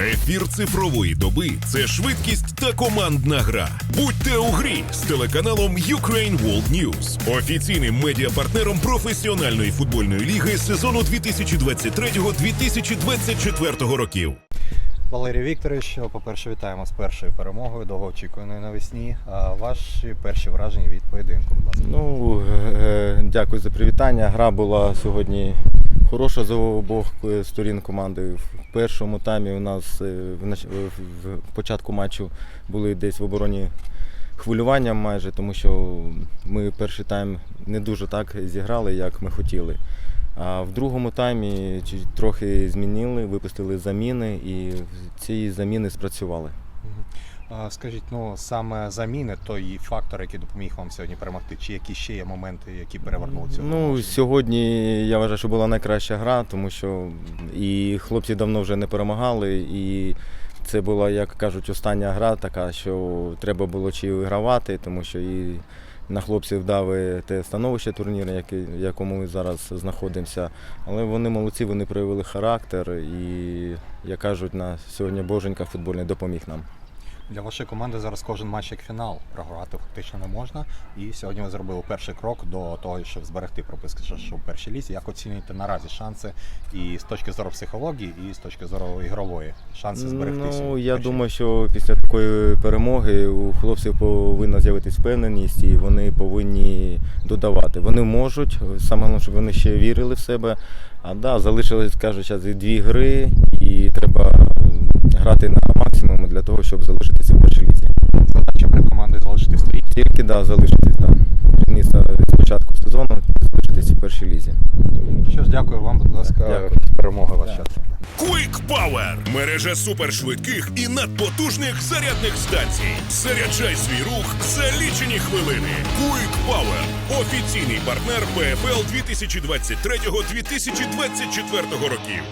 Ефір цифрової доби це швидкість та командна гра. Будьте у грі з телеканалом Ukraine World News, офіційним медіапартнером професіональної футбольної ліги сезону 2023-2024 років. Валерій Вікторович, по-перше, вітаємо з першою перемогою, довгоочікуваною навесні. А ваші перші враження від поєдинку, будь ласка. Ну, е, дякую за привітання. Гра була сьогодні хороша з обох е, сторін команди. В першому таймі у нас е, в початку матчу були десь в обороні хвилювання майже, тому що ми перший тайм не дуже так зіграли, як ми хотіли. А в другому таймі трохи змінили, випустили заміни, і ці заміни спрацювали. Скажіть, ну саме заміни той фактор, який допоміг вам сьогодні перемогти, чи які ще є моменти, які перевернули гру? Ну, сьогодні я вважаю, що була найкраща гра, тому що і хлопці давно вже не перемагали, і це була, як кажуть, остання гра така, що треба було чи вигравати, тому що і на хлопців дави те становище турніру, в якому ми зараз знаходимося. Але вони молодці, вони проявили характер і, як кажуть, на сьогодні Боженька футбольний допоміг нам. Для вашої команди зараз кожен матч як фінал. Програвати фактично не можна. І сьогодні ви зробили перший крок до того, щоб зберегти прописки, що в першій лізі. Як оцінюєте наразі шанси і з точки зору психології, і з точки зору ігрової шанси зберегти Ну, я думаю, що після такої перемоги у хлопців повинна з'явитися впевненість і вони повинні додавати. Вони можуть, саме головне, щоб вони ще вірили в себе. А да, залишилось, і дві гри, і грати на максимум для того, щоб залишитися в першій лізі. задача перед командою залишити стоїть. Тільки да, залишитись, да. Місце з початку сезону залишитися в першій лізі. Що ж, дякую вам, будь ласка, Дякую. перемоги вас Да. Quick Power – мережа супершвидких і надпотужних зарядних станцій. Заряджай свій рух за лічені хвилини. Quick Power – офіційний партнер ПФЛ 2023-2024 років.